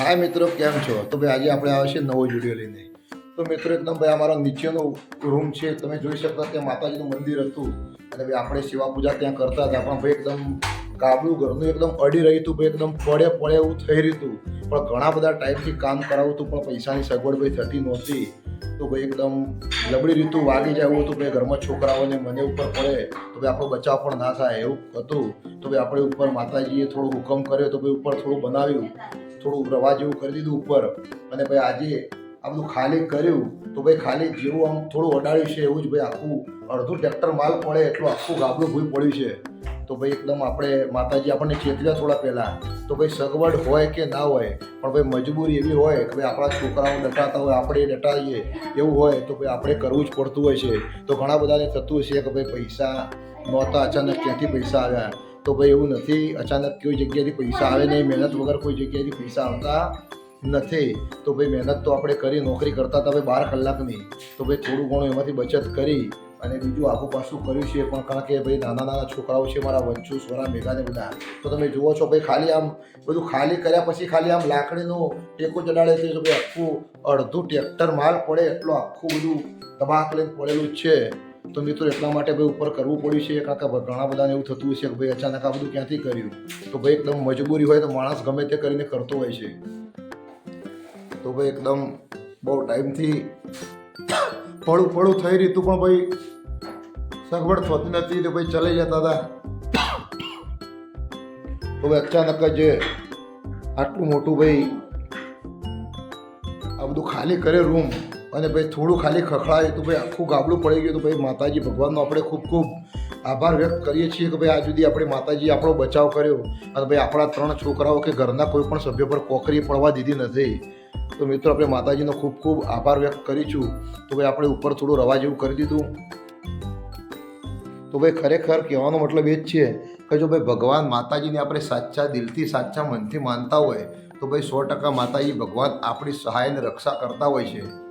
હાય મિત્રો, કેમ છો? તો ભાઈ, આજે આપણે આવે છે નવો વીડિયો લઈને. તો મિત્રો, એકદમ ભાઈ, અમારો નીચેનો રૂમ છે, તમે જોઈ શકતા ત્યાં માતાજીનું મંદિર હતું. અને ભાઈ, આપણે સેવા પૂજા ત્યાં કરતા હતા, પણ ભાઈ, એકદમ ગાબડું, ઘરનું એકદમ અડી રહ્યું હતું, ભાઈ, એકદમ પડે પડે એવું થઈ રહ્યું હતું. પણ ઘણા બધા ટાઈપથી કામ કરાવું હતું, પણ પૈસાની સગવડ ભાઈ થતી નહોતી. તો ભાઈ, એકદમ લબડી રીતું વાગી જાય એવું હતું, ભાઈ, ઘરમાં છોકરાઓને મને ઉપર પડે, તો ભાઈ, આપણો બચાવ પણ ના થાય એવું હતું. તો ભાઈ, આપણે ઉપર માતાજીએ થોડો હુકમ કર્યો, તો ભાઈ, ઉપર થોડું બનાવ્યું. થોડું રવા જેવું કરી દીધું ઉપર અને ભાઈ આજે આ બધું ખાલી કર્યું તો ભાઈ ખાલી જેવું આમ થોડું અડાડ્યું છે એવું જ ભાઈ આખું અડધું ટ્રેક્ટર માલ પડે એટલું આખું ગાબડું ભૂઈ પડ્યું છે. તો ભાઈ એકદમ આપણે માતાજી આપણને ચેતવ્યા થોડા પહેલાં. તો ભાઈ સગવડ હોય કે ના હોય, પણ ભાઈ મજબૂરી એવી હોય કે ભાઈ આપણા છોકરાઓ ડટાતા હોય, આપણે ડટાઈએ એવું હોય તો ભાઈ આપણે કરવું જ પડતું હોય છે. તો ઘણા બધાને થતું છે કે ભાઈ પૈસા નહોતા, અચાનક ક્યાંથી પૈસા આવ્યા? તો ભાઈ એવું નથી. અચાનક કોઈ જગ્યાએથી પૈસા આવે નહીં, મહેનત વગર કોઈ જગ્યાએથી પૈસા આવતા નથી. તો ભાઈ મહેનત તો આપણે કરી, નોકરી કરતા હતા ભાઈ બાર કલાકની. તો ભાઈ થોડું ઘણું એમાંથી બચત કરી અને બીજું આખું પાછું કર્યું છે. પણ કારણ કે ભાઈ નાના નાના છોકરાઓ છે, મારા વંચુ સોરા મેઘાને બધા. તો તમે જુઓ છો ભાઈ ખાલી આમ, બધું ખાલી કર્યા પછી ખાલી આમ લાકડીનો ટેકો ચડાડે છે. તો ભાઈ આખું અડધું ટ્રેક્ટર માલ પડે, એટલું આખું બધું તબાહ લઈને પડેલું છે. તો મિત્રો, એટલા માટે ભાઈ ઉપર કરવું પડ્યું છે, કારણ કે ઘણા બધાને એવું થતું છે કે ભાઈ અચાનક આ બધું ક્યાંથી કર્યું? તો ભાઈ એકદમ મજબૂરી હોય તો માણસ ગમે તે કરીને કરતો હોય છે. તો ભાઈ એકદમ બહુ ટાઈમથી પડું પડું થઈ રહ્યું હતું, પણ ભાઈ સગવડ થતી નથી, તો ભાઈ ચલાઈ જતા હતા. તો ભાઈ અચાનક જ આટલું મોટું ભાઈ આ બધું ખાલી કરે રૂમ અને ભાઈ થોડું ખાલી ખખડાય તો ભાઈ આખું ગાબડું પડી ગયું તો ભાઈ માતાજી ભગવાનનો આપણે ખૂબ ખૂબ આભાર વ્યક્ત કરીએ છીએ કે ભાઈ આ સુધી આપણે માતાજી આપણો બચાવ કર્યો. અને ભાઈ આપણા ત્રણ છોકરાઓ કે ઘરના કોઈ પણ સભ્ય પર કોકરી પડવા દીધી નથી. તો મિત્રો આપણે માતાજીનો ખૂબ ખૂબ આભાર વ્યક્ત કરીશું. તો ભાઈ આપણે ઉપર થોડું રવા જેવું કરી દીધું. તો ભાઈ ખરેખર કહેવાનો મતલબ એ જ છે કે જો ભાઈ ભગવાન માતાજીને આપણે સાચા દિલથી, સાચા મનથી માનતા હોય, તો ભાઈ સો ટકા માતાજી ભગવાન આપણી સહાય અને રક્ષા કરતા હોય છે.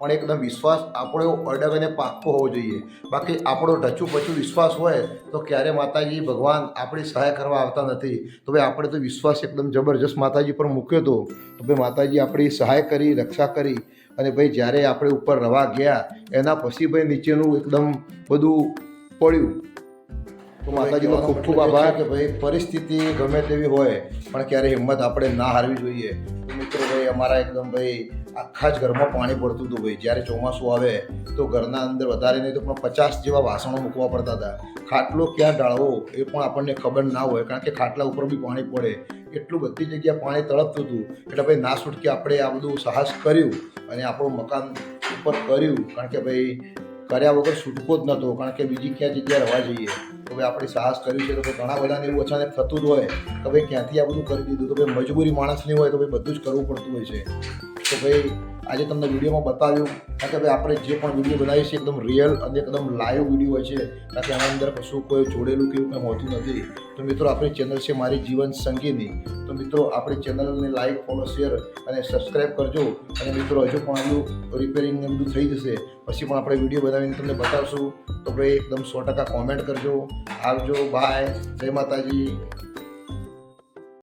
પણ એકદમ વિશ્વાસ આપણો અડગ અને પાક્કો હોવો જોઈએ. બાકી આપણો ઢચું પચું વિશ્વાસ હોય તો ક્યારે માતાજી ભગવાન આપણી સહાય કરવા આવતા નથી? તો ભાઈ આપણે તો વિશ્વાસ એકદમ જબરજસ્ત માતાજી પર મૂક્યો હતો તો ભાઈ માતાજી આપણી સહાય કરી, રક્ષા કરી અને ભાઈ જ્યારે આપણે ઉપર રવા ગયા, એના પછી ભાઈ નીચેનું એકદમ બધું પડ્યું. તો માતાજીનો ખૂબ ખૂબ આભાર કે ભાઈ પરિસ્થિતિ ગમે તેવી હોય, પણ ક્યારે હિંમત આપણે ના હારવી જોઈએ. મિત્રો ભાઈ અમારા એકદમ ભાઈ આખા જ ઘરમાં પાણી પડતું હતું ભાઈ. જ્યારે ચોમાસું આવે તો ઘરના અંદર વધારે નહીં તો પણ પચાસ જેવા વાસણો મૂકવા પડતા હતા. ખાટલો ક્યાં ઢાળવો એ પણ આપણને ખબર ના હોય, કારણ કે ખાટલા ઉપર બી પાણી પડે. એટલું બધી જગ્યાએ પાણી તળપતું હતું. એટલે ભાઈ ના છૂટકે આપણે આ બધું સાહસ કર્યું અને આપણું મકાન ઉપર કર્યું. કારણ કે ભાઈ, કર્યા વગર છૂટકો જ નહોતો, કારણ કે બીજી ક્યાં જગ્યાએ રહેવા જઈએ. તો ભાઈ આપણે સાહસ કર્યું છે તો ઘણા બધાને એવું અચાનક થતું જ હોય કે ભાઈ ક્યાંથી આ બધું કરી દીધું? તો ભાઈ મજબૂરી માણસની હોય તો ભાઈ બધું જ કરવું પડતું હોય છે. તો ભાઈ, આજે તમને વિડીયોમાં બતાવ્યું, કારણ કે ભાઈ આપણે જે પણ વીડિયો બનાવીએ છીએ, એકદમ રિયલ અને એકદમ લાઈવ વીડિયો હોય છે, કારણ કે આના અંદર કશું કોઈ જોડેલું કે એવું કંઈ હોતું નથી. તો મિત્રો, આપણી ચેનલ છે મારી જીવન સંગીની. તો મિત્રો, આપણી ચેનલને લાઈક ફોલો શેર અને સબસ્ક્રાઈબ કરજો. અને મિત્રો, હજુ પણ આવ્યું રિપેરિંગ બધું થઈ જશે. પછી પણ આપણે વીડિયો બનાવીને તમને બતાવશું. તો ભાઈ, એકદમ સો ટકા કોમેન્ટ કરજો. આવજો. બાય જય માતાજી.